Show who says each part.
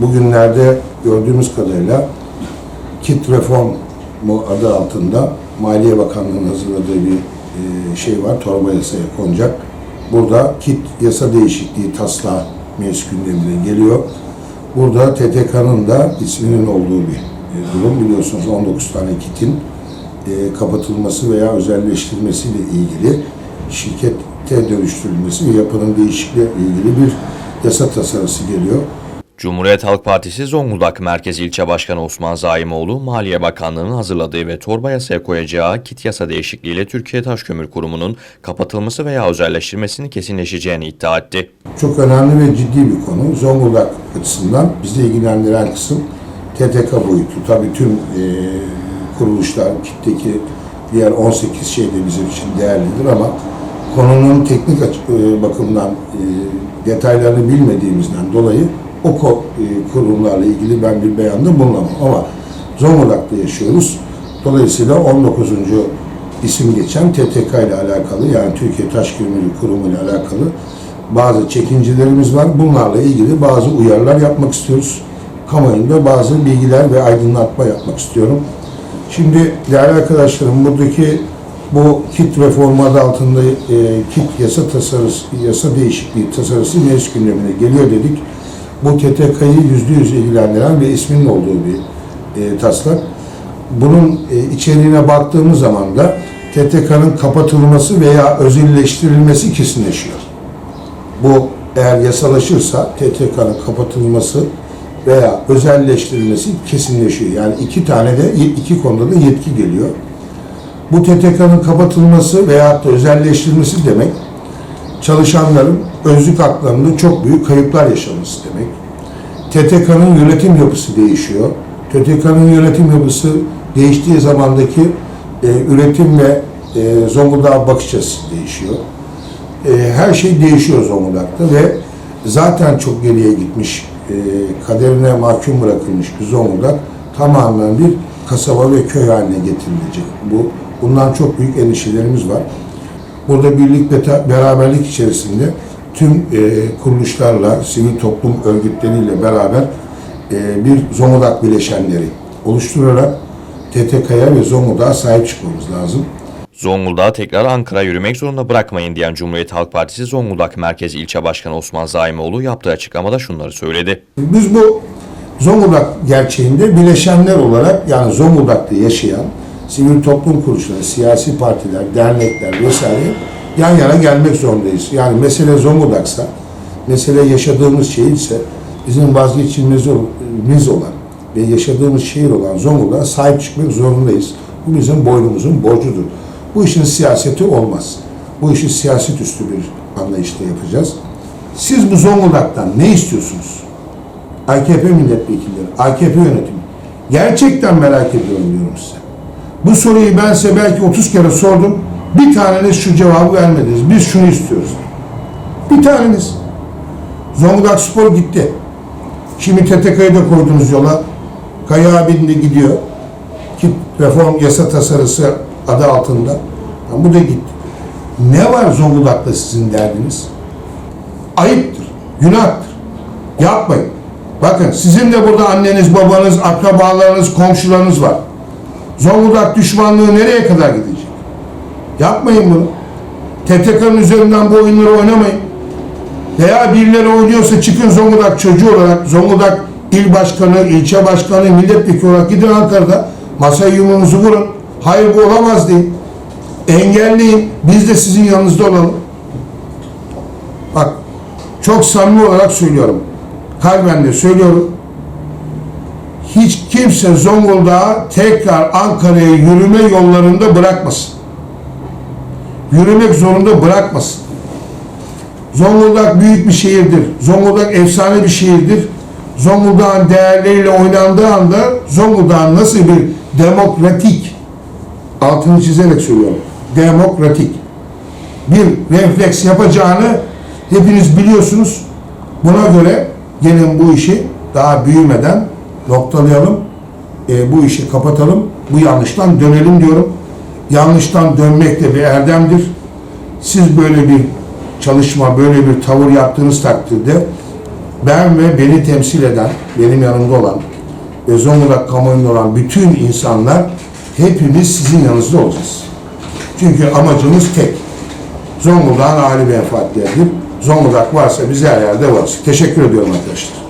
Speaker 1: bugünlerde gördüğümüz kadarıyla kit reform adı altında Maliye Bakanlığı'nın hazırladığı bir e, şey var. Torba yasaya konacak. Burada kit yasa değişikliği taslağı meclis gündemine geliyor. Burada TTK'nın da isminin olduğu bir e, durum. Biliyorsunuz 19 tane kitin e, kapatılması veya özelleştirilmesiyle ilgili şirkete dönüştürülmesi ve yapının değişikliği ilgili bir yasa tasarısı geliyor.
Speaker 2: Cumhuriyet Halk Partisi Zonguldak Merkez İlçe Başkanı Osman Zaimoğlu, Maliye Bakanlığı'nın hazırladığı ve torba yasaya koyacağı kit yasa değişikliğiyle Türkiye Taş Kömür Kurumu'nun kapatılması veya özelleştirilmesinin kesinleşeceğini iddia etti.
Speaker 1: Çok önemli ve ciddi bir konu. Zonguldak açısından bizi ilgilendiren kısım TTK boyutu. Tabii tüm e, kuruluşlar, kitteki diğer 18 şey de bizim için değerlidir ama konunun teknik e, bakımdan e, detaylarını bilmediğimizden dolayı o e, kurumlarla ilgili ben bir beyanda bulunamam. Ama Zonguldak'ta yaşıyoruz. Dolayısıyla 19. isim geçen TTK ile alakalı yani Türkiye Taş Kömürü Kurumu ile alakalı bazı çekincelerimiz var. Bunlarla ilgili bazı uyarılar yapmak istiyoruz. Kamuoyunda bazı bilgiler ve aydınlatma yapmak istiyorum. Şimdi değerli arkadaşlarım buradaki bu kit reformu adı altında e, kit yasa tasarısı, yasa değişikliği tasarısı meclis gündemine geliyor dedik. Bu TTK'yı yüzde yüz ilgilendiren ve isminin olduğu bir e, taslak. Bunun e, içeriğine baktığımız zaman da TTK'nın kapatılması veya özelleştirilmesi kesinleşiyor. Bu eğer yasalaşırsa TTK'nın kapatılması veya özelleştirilmesi kesinleşiyor. Yani iki tane de iki konuda da yetki geliyor. Bu TTK'nın kapatılması veya da özelleştirilmesi demek çalışanların özlük haklarında çok büyük kayıplar yaşaması demek. TTK'nın yönetim yapısı değişiyor. TTK'nın yönetim yapısı değiştiği zamandaki e, üretim ve e, Zonguldak'a bakış açısı değişiyor. E, her şey değişiyor Zonguldak'ta ve zaten çok geriye gitmiş, e, kaderine mahkum bırakılmış bir Zonguldak tamamen bir kasaba ve köy haline getirilecek. Bu bundan çok büyük endişelerimiz var. Burada birlik ve beraberlik içerisinde tüm e, kuruluşlarla, sivil toplum örgütleriyle beraber e, bir Zonguldak bileşenleri oluşturarak TTK'ya ve Zonguldak'a sahip çıkmamız lazım.
Speaker 2: Zonguldak'ı tekrar Ankara yürümek zorunda bırakmayın diyen Cumhuriyet Halk Partisi Zonguldak Merkez İlçe Başkanı Osman Zaimoğlu yaptığı açıklamada şunları söyledi.
Speaker 1: Biz bu Zonguldak gerçeğinde bileşenler olarak yani Zonguldak'ta yaşayan sivil toplum kuruluşları, siyasi partiler, dernekler vesaire yan yana gelmek zorundayız. Yani mesele Zonguldak'sa, mesele yaşadığımız şehirse bizim vazgeçilmezimiz olan ve yaşadığımız şehir olan Zonguldak'a sahip çıkmak zorundayız. Bu bizim boynumuzun borcudur. Bu işin siyaseti olmaz. Bu işi siyaset üstü bir anlayışla yapacağız. Siz bu Zonguldak'tan ne istiyorsunuz? AKP milletvekilleri, AKP yönetimi. Gerçekten merak ediyorum diyorum size. Bu soruyu ben size belki 30 kere sordum. Bir taneniz şu cevabı vermediniz. Biz şunu istiyoruz. Bir taneniz. Zonguldak Spor gitti. Şimdi TTK'yı da koydunuz yola. Kaya abinin de gidiyor. Ki reform yasa tasarısı adı altında. Ha, bu da gitti. Ne var Zonguldak'ta sizin derdiniz? Ayıptır, günahtır. Yapmayın. Bakın sizin de burada anneniz, babanız, akrabalarınız, komşularınız var. Zonguldak düşmanlığı nereye kadar gidecek? Yapmayın bunu. TTK'nın üzerinden bu oyunları oynamayın. Veya birileri oynuyorsa çıkın Zonguldak çocuğu olarak, Zonguldak il başkanı, ilçe başkanı, milletvekili olarak gidin Ankara'da masaya yumruğunuzu vurun. Hayır bu olamaz deyin. Engelleyin. Biz de sizin yanınızda olalım. Bak çok samimi olarak söylüyorum. Kalben de söylüyorum. Hiç kimse Zonguldak'ı tekrar Ankara'ya yürüme yollarında bırakmasın. Yürümek zorunda bırakmasın. Zonguldak büyük bir şehirdir. Zonguldak efsane bir şehirdir. Zonguldak'ın değerleriyle oynandığı anda Zonguldak'ın nasıl bir demokratik altını çizerek söylüyorum. Demokratik bir refleks yapacağını hepiniz biliyorsunuz. Buna göre gelin bu işi daha büyümeden noktalayalım. E, bu işi kapatalım. Bu yanlıştan dönelim diyorum. Yanlıştan dönmek de bir erdemdir. Siz böyle bir çalışma, böyle bir tavır yaptığınız takdirde ben ve beni temsil eden, benim yanımda olan ve Zonguldak kamuoyunda olan bütün insanlar hepimiz sizin yanınızda olacağız. Çünkü amacımız tek. Zonguldak'ın âli menfaatlerdir. Zonguldak varsa biz her yerde varız. Teşekkür ediyorum arkadaşlar.